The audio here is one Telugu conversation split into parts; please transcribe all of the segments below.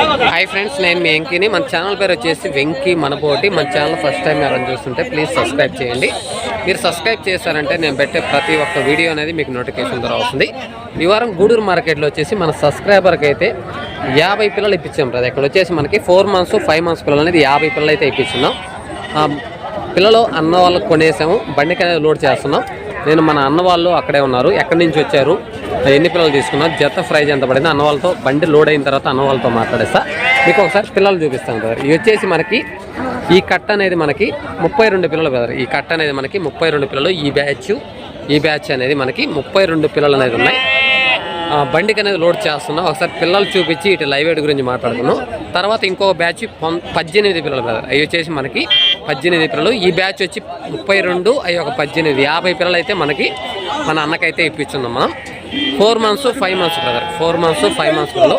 హాయ్ ఫ్రెండ్స్ నేను మీ వెంకీని. మన ఛానల్ పేరు వచ్చేసి వెంకీ మనపోటి మన ఛానల్ ఫస్ట్ టైం ఎవరైనా చూస్తుంటే ప్లీజ్ సబ్స్క్రైబ్ చేయండి. మీరు సబ్స్క్రైబ్ చేశారంటే నేను పెట్టే ప్రతి ఒక్క వీడియో అనేది మీకు నోటిఫికేషన్ ద్వారా వస్తుంది. ఈ వారం గూడూరు మార్కెట్లో వచ్చేసి మన సబ్స్క్రైబర్కి అయితే యాభై పిల్లలు ఇప్పించాం కదా ఇక్కడ వచ్చేసి మనకి ఫోర్ మంత్స్ ఫైవ్ మంత్స్ పిల్లలు అనేది యాభై పిల్లలు అయితే ఇప్పిస్తున్నాం పిల్లలు అన్న వాళ్ళకి కొనేసాము. బండికి అనేది లోడ్ చేస్తున్నాం. నేను మన అన్న వాళ్ళు అక్కడే ఉన్నారు. ఎక్కడి నుంచి వచ్చారు? ఎన్ని పిల్లలు తీసుకున్నా జత ప్రైజ్ ఎంత పడింది అన్న వాళ్ళతో బండి లోడ్ అయిన తర్వాత అన్న వాళ్ళతో మాట్లాడేస్తా. మీకు ఒకసారి పిల్లలు చూపిస్తాను బ్రదర్ ఇవి వచ్చేసి మనకి ఈ కట్ట అనేది మనకి ముప్పై రెండు పిల్లలు బ్రదర్ ఈ కట్ట అనేది మనకి ముప్పై రెండు పిల్లలు ఈ బ్యాచ్ ఈ బ్యాచ్ అనేది మనకి ముప్పై రెండు పిల్లలు అనేది ఉన్నాయి. బండికి అనేది లోడ్ చేస్తున్నాం. ఒకసారి పిల్లలు చూపించి ఇటు లైవ్ వెయిట్ గురించి మాట్లాడుకున్నాం తర్వాత ఇంకో బ్యాచ్ పద్దెనిమిది పిల్లలు బ్రదర్ అవి వచ్చేసి మనకి పద్దెనిమిది పిల్లలు. ఈ బ్యాచ్ వచ్చి ముప్పై రెండు అవి ఒక పద్దెనిమిది. యాభై పిల్లలు అయితే మనకి మన అన్నకైతే ఇప్పించున్నాం మనం. Four months five months brother four months five మంత్స్లో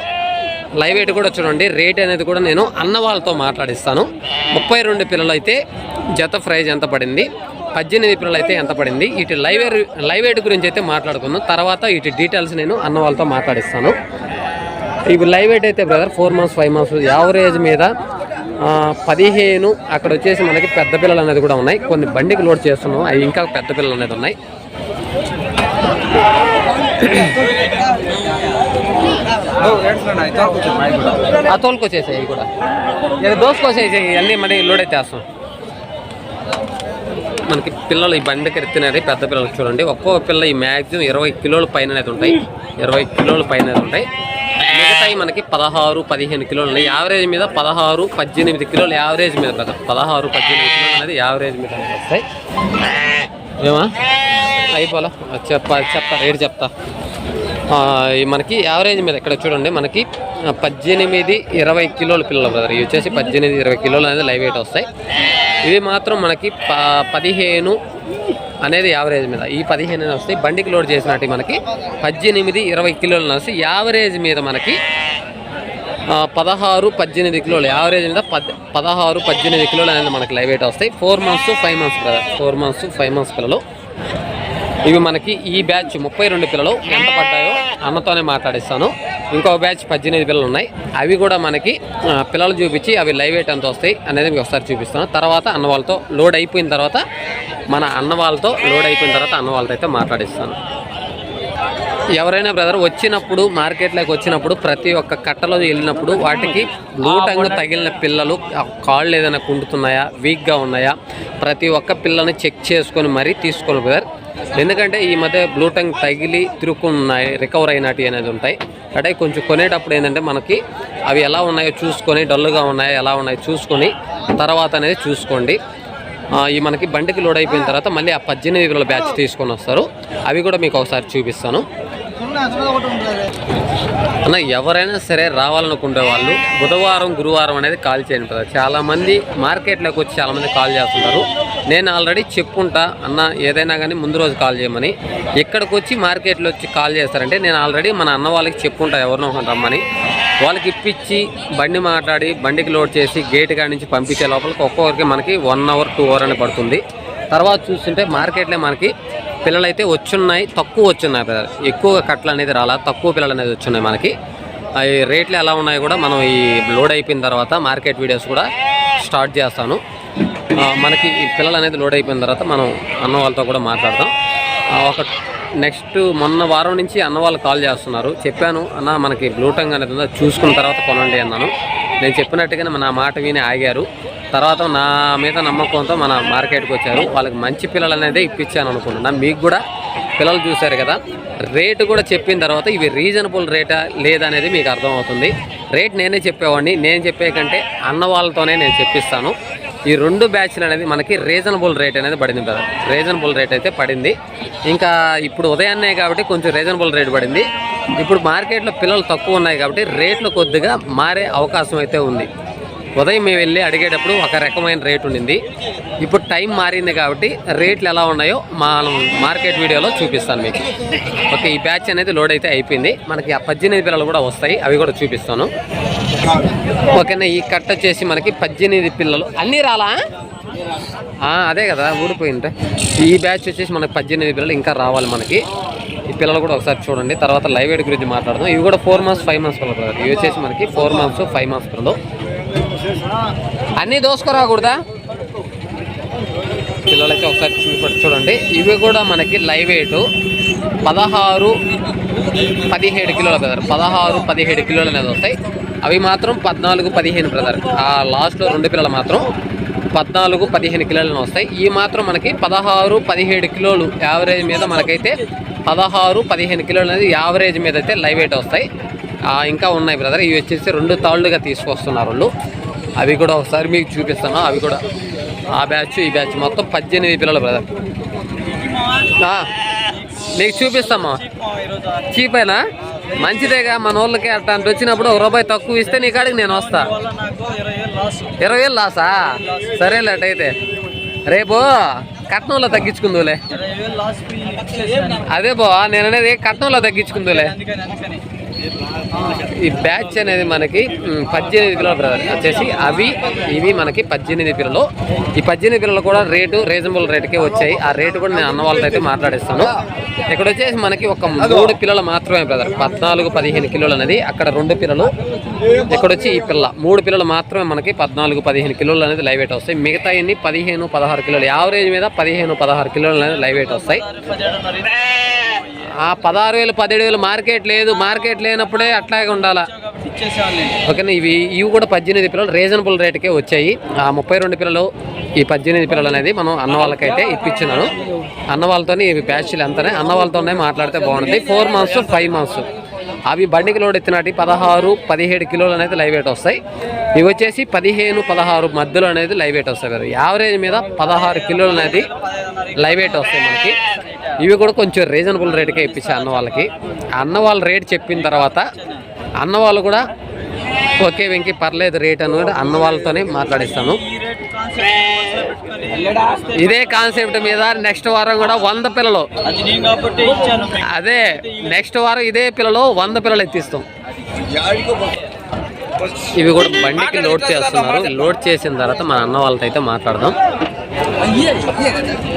లైవ్ ఎయిట్ కూడా చూడండి. రేట్ అనేది కూడా నేను అన్న వాళ్ళతో మాట్లాడిస్తాను. ముప్పై రెండు పిల్లలు అయితే జత ప్రైజ్ ఎంత పడింది? పద్దెనిమిది పిల్లలు అయితే ఎంత పడింది? ఇటు లైవ్ లైవ్ వెయిట్ గురించి అయితే మాట్లాడుకుందాం. తర్వాత ఇటు డీటెయిల్స్ నేను అన్న వాళ్ళతో మాట్లాడిస్తాను. ఇవి లైవ్ వెయిట్ అయితే brother four months five months average మీద పదిహేను అక్కడ వచ్చేసి మనకి పెద్ద పిల్లలు అనేది కూడా ఉన్నాయి. కొన్ని బండికి లోడ్ చేస్తున్నాం. అవి ఇంకా పెద్ద పిల్లలు అనేది ఉన్నాయి. ఆ తోలుకొచ్చేసాయి ఇవి కూడా. ఇది దోసుకొచ్చేసాయి అన్నీ మళ్ళీ లోడ్ అయితే వేస్తాం. మనకి పిల్లలు ఈ బండికి ఎత్తినది పెద్ద పిల్లలు చూడండి. ఒక్కో పిల్ల ఈ మ్యాక్సిమం ఇరవై కిలోల పైన అయితే ఉంటాయి. ఇరవై కిలోల పైన ఉంటాయి. మిగతాయి మనకి పదహారు పదిహేను కిలోలు ఉన్నాయి. యావరేజ్ మీద పదహారు పద్దెనిమిది కిలోలు యావరేజ్ మీద పదహారు పద్దెనిమిది కిలోలు అనేది యావరేజ్ మీద వస్తాయి. ఏమా? అయిపోలా. చెప్ప చెప్తా రేటు చెప్తా. మనకి యావరేజ్ మీద ఇక్కడ చూడండి మనకి పద్దెనిమిది ఇరవై కిలోల పిల్లలు బ్రదర్. ఇవి వచ్చేసి పద్దెనిమిది ఇరవై కిలోలు అనేది లైవ్ వెయిట్ వస్తాయి. ఇవి మాత్రం మనకి ప పదిహేను అనేది యావరేజ్ మీద. ఈ పదిహేను అనేది వస్తాయి. బండికి లోడ్ చేసినట్టు మనకి పద్దెనిమిది ఇరవై కిలోలు వస్తాయి యావరేజ్ మీద మనకి పదహారు పద్దెనిమిది కిలోలు. యావరేజ్ అంటే పద్ పదహారు పద్దెనిమిది కిలోలు అనేది మనకి లైవ్ వెయిట్ వస్తాయి. ఫోర్ మంత్స్ ఫైవ్ మంత్స్ కదా ఫోర్ మంత్స్ ఫైవ్ మంత్స్ పిల్లలు. ఇవి మనకి ఈ బ్యాచ్ ముప్పై రెండు పిల్లలు ఎంత పడ్డాయో అన్నతోనే మాట్లాడిస్తాను. ఇంకో బ్యాచ్ పద్దెనిమిది పిల్లలు ఉన్నాయి. అవి కూడా మనకి పిల్లలు చూపించి అవి లైవ్ ఎయిట్ ఎంత వస్తాయి అనేది మీకు ఒకసారి చూపిస్తాను. తర్వాత అన్న వాళ్ళతో లోడ్ అయిపోయిన తర్వాత మన అన్న వాళ్ళతో లోడ్ అయిపోయిన తర్వాత అన్న వాళ్ళతో అయితే మాట్లాడిస్తాను. ఎవరైనా బ్రదర్ వచ్చినప్పుడు మార్కెట్లోకి వచ్చినప్పుడు ప్రతి ఒక్క కట్టలో వెళ్ళినప్పుడు వాటికి బ్లూటంగ్ తగిలిన పిల్లలు కాళ్ళు ఏదైనా కుంటున్నాయా వీక్గా ఉన్నాయా ప్రతి ఒక్క పిల్లని చెక్ చేసుకొని మరీ తీసుకోవాలి బ్రదర్ ఎందుకంటే ఈ మధ్య బ్లూటంగ్ తగిలి తిరుక్కున్నాయి రికవర్ అయినట్టు అనేది ఉంటాయి. అంటే కొంచెం కొనేటప్పుడు ఏంటంటే మనకి అవి ఎలా ఉన్నాయో చూసుకొని డల్లుగా ఉన్నాయో ఎలా ఉన్నాయో చూసుకొని తర్వాత అనేది చూసుకోండి. ఈ మనకి బండికి లోడ్ అయిపోయిన తర్వాత మళ్ళీ ఆ పద్దెనిమిది బ్యాచ్ తీసుకొని వస్తారు. అవి కూడా మీకు ఒకసారి చూపిస్తాను. అన్న ఎవరైనా సరే రావాలనుకునే వాళ్ళు బుధవారం గురువారం అనేది కాల్ చేయండి కదా చాలామంది మార్కెట్లోకి వచ్చి చాలామంది కాల్ చేస్తుంటారు. నేను ఆల్రెడీ చెప్పుకుంటా అన్న ఏదైనా కానీ ముందు రోజు కాల్ చేయమని. ఇక్కడికి వచ్చి మార్కెట్లో వచ్చి కాల్ చేస్తారంటే నేను ఆల్రెడీ మన అన్న వాళ్ళకి చెప్పుకుంటా ఎవరినో రమ్మని. వాళ్ళకి ఇప్పించి బండి మాట్లాడి బండికి లోడ్ చేసి గేట్ కాడి నుంచి పంపించే లోపలికి ఒక్కొక్కరికి మనకి వన్ అవర్ టూ అవర్ అని పడుతుంది. తర్వాత చూస్తుంటే మార్కెట్లో మనకి పిల్లలు అయితే వచ్చున్నాయి తక్కువ వచ్చున్నాయి బ్రదర్. ఎక్కువగా కట్టలు అనేది రాలా తక్కువ పిల్లలు అనేది వచ్చున్నాయి మనకి. అవి రేట్లు ఎలా ఉన్నాయో కూడా మనం ఈ లోడ్ అయిపోయిన తర్వాత మార్కెట్ వీడియోస్ కూడా స్టార్ట్ చేస్తాను. మనకి ఈ పిల్లలు అనేది లోడ్ అయిపోయిన తర్వాత మనం అన్న వాళ్ళతో కూడా మాట్లాడదాం. ఒక నెక్స్ట్ మొన్న వారం నుంచి అన్న వాళ్ళు కాల్ చేస్తున్నారు. చెప్పాను అన్న మనకి బ్లూటంగ్ అనేది ఉందో? చూసుకున్న తర్వాత కొనండి అన్నాను. నేను చెప్పినట్టుగానే నా మాట విని ఆగారు. తర్వాత నా మీద నమ్మకంతో మన మార్కెట్కి వచ్చారు. వాళ్ళకి మంచి పిల్లలు అనేది ఇప్పించాను అనుకుంటున్నాను మీకు కూడా పిల్లలు చూశారు కదా రేటు కూడా చెప్పిన తర్వాత ఇవి రీజనబుల్ రేటా లేదనేది మీకు అర్థమవుతుంది. రేట్ నేనే చెప్పేవాడిని. నేను చెప్పే కంటే అన్న వాళ్ళతోనే నేను చెప్పిస్తాను. ఈ రెండు బ్యాచ్లు అనేది మనకి రీజనబుల్ రేట్ అనేది పడింది కదా రీజనబుల్ రేట్ అయితే పడింది. ఇంకా ఇప్పుడు ఉదయాన్నే కాబట్టి కొంచెం రీజనబుల్ రేట్ పడింది. ఇప్పుడు మార్కెట్లో పిల్లలు తక్కువ ఉన్నాయి కాబట్టి రేట్లు కొద్దిగా మారే అవకాశం అయితే ఉంది. ఉదయం మేము వెళ్ళి అడిగేటప్పుడు ఒక రకమైన రేట్ ఉండింది. ఇప్పుడు టైం మారింది కాబట్టి రేట్లు ఎలా ఉన్నాయో మనం మార్కెట్ వీడియోలో చూపిస్తాను మీకు. ఓకే ఈ బ్యాచ్ అనేది లోడ్ అయితే అయిపోయింది. మనకి ఆ పద్దెనిమిది పిల్లలు కూడా వస్తాయి. అవి కూడా చూపిస్తాను. ఓకేనా ఈ కట్ట వచ్చేసి మనకి పద్దెనిమిది పిల్లలు. అన్నీ రాలా? అదే కదా ఊడిపోయింటే ఈ బ్యాచ్ వచ్చేసి మనకి పద్దెనిమిది పిల్లలు ఇంకా రావాలి మనకి. ఈ పిల్లలు కూడా ఒకసారి చూడండి. తర్వాత లైవ్ ఎయిడ్ గురించి మాట్లాడదాం. ఇవి కూడా ఫోర్ మంత్స్ ఫైవ్ మంత్స్ పిల్లలు ఇవి వచ్చేసి మనకి ఫోర్ మంత్స్ ఫైవ్ మంత్స్ పిల్లలు. అన్నీ దోసుకురాకూడదా పిల్లలకి ఒకసారి చూపి చూడండి. ఇవి కూడా మనకి లైవ్ వెయిట్ పదహారు పదిహేడు కిలోల బ్రదర్. పదహారు పదిహేడు కిలోలు అనేది వస్తాయి. అవి మాత్రం పద్నాలుగు పదిహేను బ్రదర్. ఆ లాస్ట్లో రెండు పిల్లలు మాత్రం పద్నాలుగు పదిహేను కిలోలను వస్తాయి. ఈ మాత్రం మనకి పదహారు పదిహేడు కిలోలు యావరేజ్ మీద మనకైతే పదహారు పదిహేను కిలోలు అనేది యావరేజ్ మీద అయితే లైవ్ వెయిట్ వస్తాయి. ఇంకా ఉన్నాయి బ్రదర్. ఇవి వచ్చేసి రెండు తాళ్ళుగా తీసుకొస్తున్నారు వాళ్ళు. అవి కూడా ఒకసారి మీకు చూపిస్తాను. అవి కూడా ఆ బ్యాచ్ ఈ బ్యాచ్ మొత్తం పద్దెనిమిది పిల్లలు బ్రదర్ నీకు చూపిస్తామా. చీపేనా? మంచిదేగా మన ఊళ్ళకి అట్లాంటి వచ్చినప్పుడు ఒక రూపాయి తక్కువ ఇస్తే నీ కాడికి నేను వస్తా. ఇరవై వేలు లాస్ సరేలే అటైతే రేపు కట్నంలో తగ్గించుకుందులే. అదే బా నేను అనేది కట్నంలో తగ్గించుకుందులే. ఈ బ్యాచ్ అనేది మనకి పద్దెనిమిది పిల్లలు బ్రదర్. వచ్చేసి అవి ఇవి మనకి పద్దెనిమిది పిల్లలు. ఈ పద్దెనిమిది పిల్లలు కూడా రేటు రీజనబుల్ రేటుకే వచ్చాయి. ఆ రేటు కూడా నేను అన్న వాళ్ళతో అయితే మాట్లాడిస్తాను. ఇక్కడ వచ్చేసి మనకి ఒక మూడు పిల్లలు మాత్రమే బ్రదర్. పద్నాలుగు పదిహేను కిలోలు అనేది అక్కడ రెండు పిల్లలు. ఇక్కడ వచ్చి ఈ పిల్ల మూడు పిల్లలు మాత్రమే మనకి పద్నాలుగు పదిహేను కిలోలు అనేది లైవ్ వెయిట్ వస్తాయి. మిగతా ఎన్ని? పదిహేను పదహారు కిలోలు. యావరేజ్ మీద పదిహేను పదహారు కిలోలు అనేది లైవ్ వెయిట్ వస్తాయి. ఆ పదహారు వేలు పదిహేడు వేలు మార్కెట్ లేదు. మార్కెట్ లేనప్పుడే అట్లాగే ఉండాలా? ఓకేనా ఇవి ఇవి కూడా పద్దెనిమిది పిల్లలు రీజనబుల్ రేటుకే వచ్చాయి. ఆ ముప్పై రెండు పిల్లలు ఈ పద్దెనిమిది పిల్లలు అనేది మనం అన్న వాళ్ళకైతే ఇప్పించినాను అన్న వాళ్ళతోనే ఇవి బ్యాచ్లు ఎంతనే అన్న వాళ్ళతోనే మాట్లాడితే బాగుంటుంది. ఫోర్ మంత్స్ ఫైవ్ మంత్స్ అవి బండికి లోడ్ ఎత్తినాటి పదహారు పదిహేడు కిలోలు అనేది లైవ్ వెయిట్ వస్తాయి. ఇవి వచ్చేసి పదిహేను పదహారు మధ్యలో అనేది లైవ్ వెయిట్ వస్తాయి. కదా యావరేజ్ మీద పదహారు కిలోలు అనేది లైవ్ వెయిట్ వస్తాయి మనకి. ఇవి కూడా కొంచెం రీజనబుల్ రేట్కే ఇప్పించా అన్న వాళ్ళకి. అన్న వాళ్ళ రేట్ చెప్పిన తర్వాత అన్న వాళ్ళు కూడా ఓకే వెంకి పర్లేదు రేట్ అని కూడా అన్న వాళ్ళతోనే మాట్లాడిస్తాను. ఇదే కాన్సెప్ట్ మీద నెక్స్ట్ వారం కూడా వంద పిల్లలు. అదే నెక్స్ట్ వారం ఇదే పిల్లలు వంద పిల్లలు ఎత్తిస్తాం. ఇవి కూడా బండికి లోడ్ చేస్తున్నారు. లోడ్ చేసిన తర్వాత మన అన్న వాళ్ళతో అయితే మాట్లాడదాం.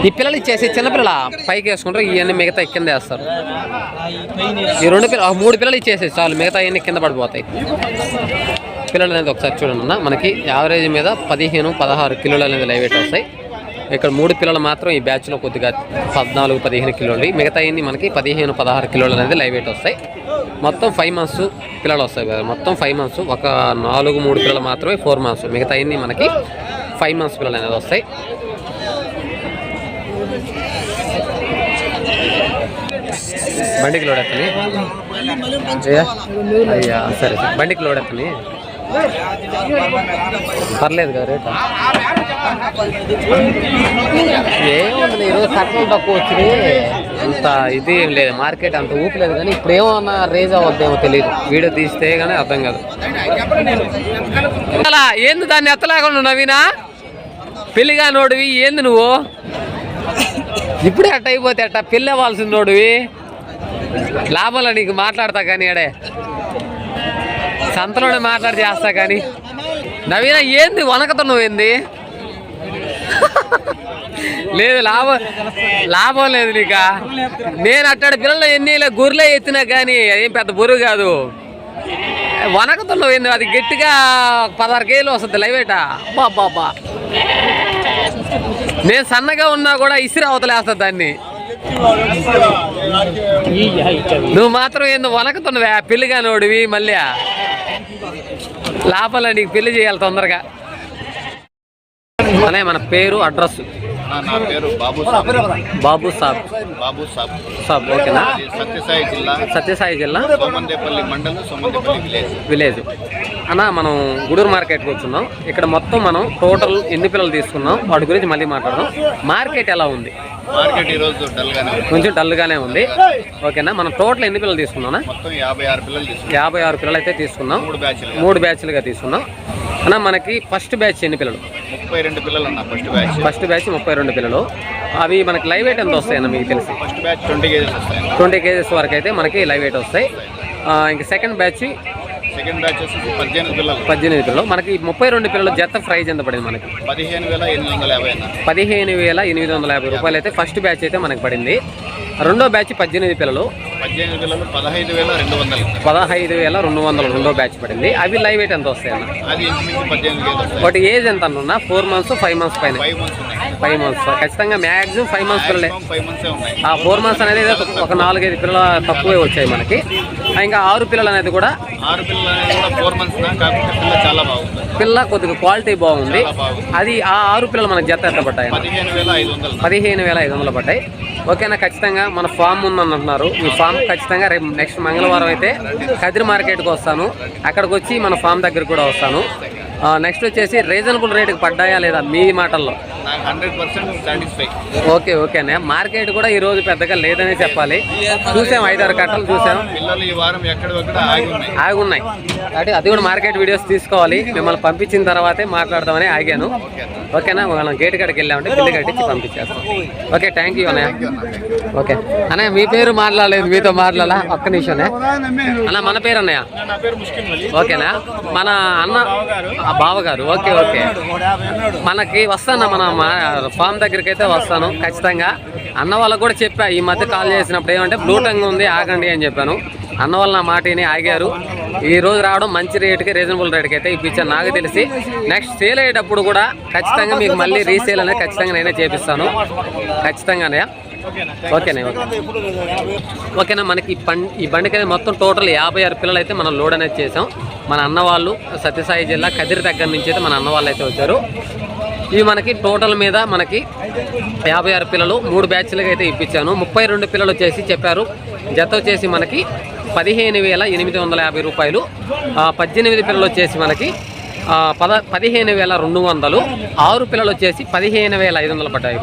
ఈ పిల్లలు ఇచ్చేసి చిన్నపిల్లల పైకి వేసుకుంటారు ఇవన్నీ మిగతా కింద వేస్తారు. ఈ రెండు పిల్లలు ఆ మూడు పిల్లలు ఇచ్చేసి చాలు మిగతా అవన్నీ కింద పడిపోతాయి. పిల్లలు అనేది ఒకసారి చూడండి అన్న మనకి యావరేజ్ మీద పదిహేను పదహారు కిలోలు అనేది లైవ్ వెయిట్ వస్తాయి. ఇక్కడ మూడు పిల్లలు మాత్రం ఈ బ్యాచ్లో కొద్దిగా పద్నాలుగు పదిహేను కిలోలు మిగతా అన్ని మనకి పదిహేను పదహారు కిలోలు అనేది లైవ్ వెయిట్ వస్తాయి. మొత్తం ఫైవ్ మంత్స్ పిల్లలు వస్తాయి కదా మొత్తం ఫైవ్ మంత్స్ ఒక నాలుగు మూడు పిల్లలు మాత్రమే ఫోర్ మంత్స్ మిగతా అన్ని మనకి ఫైవ్ మంత్స్ పిల్లలు అనేది వస్తాయి. బండికి లోడ్ ఎత్తని? అయ్యా సరే సరే. బండికి లోడ్ ఎత్తని? పర్లేదు కదా రేట్. ఏముంది ఈరోజు కట్టలు తక్కువ వచ్చింది అంత ఇది ఏం లేదు మార్కెట్ అంత ఊపలేదు కానీ ఇప్పుడు ఏమన్నా రేజ్ అవ్వద్దేమో తెలియదు వీడియో తీస్తే కానీ అర్థం కాదు. అలా ఏంది దాన్ని ఎత్తలేకుండా నవీనా పెళ్ళిగా నోడివి ఏంది నువ్వు? ఇప్పుడే అట్ట అయిపోతే అట్ట పెళ్ళి అవ్వాల్సింది నోడివి. లాభంలో నీకు మాట్లాడతా కానీ అడే సంతలోనే మాట్లాడి చేస్తా కానీ. నవీన ఏంది? వనకతున్నావు ఏంది? లేదు లాభం లాభం లేదు నీక? నేను అట్టాడు పిల్లలు ఎన్ని గుర్రెలే ఎత్తినా కానీ అదేం పెద్ద బొరువు కాదు. వనకతున్నావు ఏంది? అది గట్టిగా పదహారు కేజీలు వస్తుంది లైవేట బాబా నేను సన్నగా ఉన్నా కూడా ఇసిరి అవతలేస్తా దాన్ని. నువ్వు మాత్రం ఏందో ఆ పెళ్ళిగా నోడివి మళ్ళీ. లోపల నీకు పెళ్ళి చేయాలి తొందరగా. అనే మన పేరు అడ్రస్. నా పేరు బాబు సాబ్. బాబు సాబ్. బాబు సాబ్. సాబ్ ఓకేనా? సత్యసాయి జిల్లా. సత్యసాయి జిల్లా? సోమందేపల్లి మండలం సోమందేపల్లి విలేజ్. విలేజ్. అన్న మనం గూడూరు మార్కెట్కి వచ్చున్నాం. ఇక్కడ మొత్తం మనం టోటల్ ఎన్ని పిల్లలు తీసుకున్నాం? వాటి గురించి మళ్ళీ మాట్లాడదాం. మార్కెట్ ఎలా ఉంది? మార్కెట్ ఈ రోజు డల్ గానే ఉంది. కొంచెం డల్గానే ఉంది. ఓకేనా? మనం టోటల్ ఎన్ని పిల్లలు తీసుకున్నాం మొత్తం యాభై ఆరు పిల్లలు తీసుకున్నాం. యాభై ఆరు పిల్లలు అయితే తీసుకున్నాం. మూడు బ్యాచ్లు మూడు బ్యాచ్లుగా తీసుకున్నాం. అన్న మనకి ఫస్ట్ బ్యాచ్ ఎన్ని పిల్లలు? ముప్పై రెండు పిల్లలు అన్న ఫస్ట్ బ్యాచ్ ఫస్ట్ బ్యాచ్ ముప్పై రెండు పిల్లలు. అవి మనకి లైవ్ వెయిట్ ఎంత వస్తాయన్న మీకు తెలిసి? ఫస్ట్ బ్యాచ్ ట్వంటీ కేజీస్ వస్తాయి ట్వంటీ కేజెస్ వరకు అయితే మనకి లైవ్ వెయిట్ వస్తాయి. ఇంకా సెకండ్ బ్యాచ్ సెకండ్ బ్యాచ్ వచ్చేసి పద్దెనిమిది పిల్లలు. పద్దెనిమిది పిల్లలు. మనకి ముప్పై రెండు పిల్లలు జత ప్రైజ్ ఎంత పడింది మనకి? పదిహేను వేల ఎనిమిది వందల యాభై పదిహేను వేల ఎనిమిది వందల యాభై రూపాయలు అయితే ఫస్ట్ బ్యాచ్ అయితే మనకి పడింది. రెండో బ్యాచ్ పద్దెనిమిది పిల్లలు. పద్దెనిమిది పిల్లలు పదహైదు వేల రెండు వందలు పదహైదు వేల రెండు వందలు రెండో బ్యాచ్ పడింది. అవి లైవ్ వెయిట్ ఎంత వస్తాయి అన్న అది పద్దెనిమిది ఒకటి ఏజ్ ఎంత అన్న ఫోర్ మంత్స్ ఫైవ్ మంత్స్ పైన. ఫైవ్ మంత్స్ ఉన్నాయి. ఫైవ్ మంత్స్ ఖచ్చితంగా మ్యాక్సిమం ఫైవ్ మంత్స్ పిల్లలే ఆ ఫోర్ మంత్స్ అనేది ఒక నాలుగైదు పిల్లల తక్కువే వచ్చాయి మనకి. ఇంకా ఆరు పిల్లలు అనేది కూడా పిల్ల కొద్దిగా క్వాలిటీ బాగుంది. అది ఆ ఆరు పిల్లలు మనకి జత ఎంత పడ్డాయి? పదిహేను వేల ఐదు వందలు పడ్డాయి. ఓకేనా ఖచ్చితంగా మన ఫామ్ ఉందని అంటున్నారు ఈ ఫామ్ ఖచ్చితంగా రేపు నెక్స్ట్ మంగళవారం అయితే కదిరి మార్కెట్కి వస్తాను. అక్కడికి వచ్చి మన ఫామ్ దగ్గర కూడా వస్తాను. నెక్స్ట్ వచ్చేసి రీజనబుల్ రేటుకి పడ్డాయా లేదా మీ మాటల్లో? సాటిస్ఫై ఓకే ఓకేనే మార్కెట్ కూడా ఈ రోజు పెద్దగా లేదనే చెప్పాలి. చూసాం ఐదారు కట్టలు చూసాం. ఆగి ఉన్నాయి కాబట్టి అది కూడా మార్కెట్ వీడియోస్ తీసుకోవాలి. మిమ్మల్ని పంపించిన తర్వాతే మాట్లాడదామని ఆగాను. ఓకేనా మనం గేట్ కాడికి వెళ్ళామంటే బిల్లు కట్టించి పంపించేస్తాం. ఓకే థ్యాంక్ యూ అన్నయ్య. ఓకే. అన్నయ్య మీ పేరు మాట్లాడలేదు మీతో మాట్లాడాలా? ఒక్క నిమిషమే అన్న మన పేరు అన్నయ్య? ఓకేనా మన అన్న బావగారు. Okay okay. మనకి వస్తాను మన మా ఫామ్ దగ్గరికి అయితే వస్తాను ఖచ్చితంగా. అన్న వాళ్ళకు కూడా చెప్పా ఈ మధ్య కాల్ చేసినప్పుడు ఏమంటే బ్లూ టంగ్ ఉంది ఆగండి అని చెప్పాను. అన్న వాళ్ళు నా మాటని ఆగారు. ఈ రోజు రావడం మంచి రేటుకి రీజనబుల్ రేటుకి అయితే ఇప్పించాను నాకు తెలిసి. నెక్స్ట్ సేల్ అయ్యేటప్పుడు కూడా ఖచ్చితంగా మీకు మళ్ళీ రీసేల్ అనేది ఖచ్చితంగా నేనే చేపిస్తాను. ఖచ్చితంగానే. ఓకేనే? ఓకే ఓకేనా? మనకి ఈ పం ఈ బండికి అయితే మొత్తం టోటల్ యాభై ఆరు పిల్లలు అయితే మనం లోడ్ అనేది చేసాం మన అన్న వాళ్ళు సత్యసాయి జిల్లా కదిరి దగ్గర నుంచి అయితే మన అన్న వాళ్ళు అయితే వచ్చారు. ఇవి మనకి టోటల్ మీద మనకి యాభై ఆరు పిల్లలు మూడు బ్యాచ్లుగా అయితే ఇప్పించాను. ముప్పై రెండు పిల్లలు వచ్చేసి చెప్పారు. జత వచ్చేసి మనకి పదిహేను వేల ఎనిమిది వందల యాభై రూపాయలు. పద్దెనిమిది పిల్లలు వచ్చేసి మనకి పద పదిహేను వేల రెండు వందలు. ఆరు పిల్లలు వచ్చేసి పదిహేను వేల ఐదు వందలు పడ్డాయి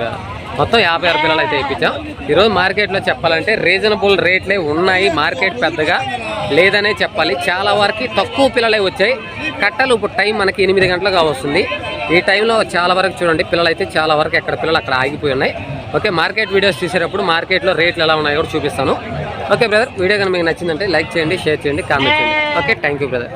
మొత్తం యాభై ఆరు పిల్లలు అయితే ఇప్పించాం. ఈరోజు మార్కెట్లో చెప్పాలంటే రీజనబుల్ రేట్లే ఉన్నాయి మార్కెట్ పెద్దగా లేదనే చెప్పాలి. చాలా వరకు తక్కువ పిల్లలే వచ్చాయి. కట్టలు ఇప్పుడు టైం మనకి ఎనిమిది గంటలుగా వస్తుంది ఈ టైంలో చాలా వరకు చూడండి పిల్లలు అయితే చాలా వరకు ఎక్కడ పిల్లలు అక్కడ ఆగిపోయి ఉన్నాయి. ఓకే మార్కెట్ వీడియోస్ తీసేటప్పుడు మార్కెట్లో రేట్లు ఎలా ఉన్నాయో కూడా చూపిస్తాను. ఓకే బ్రదర్ వీడియో కనుక మీకు నచ్చిందంటే లైక్ చేయండి షేర్ చేయండి కామెంట్ చేయండి. Okay thank you brother.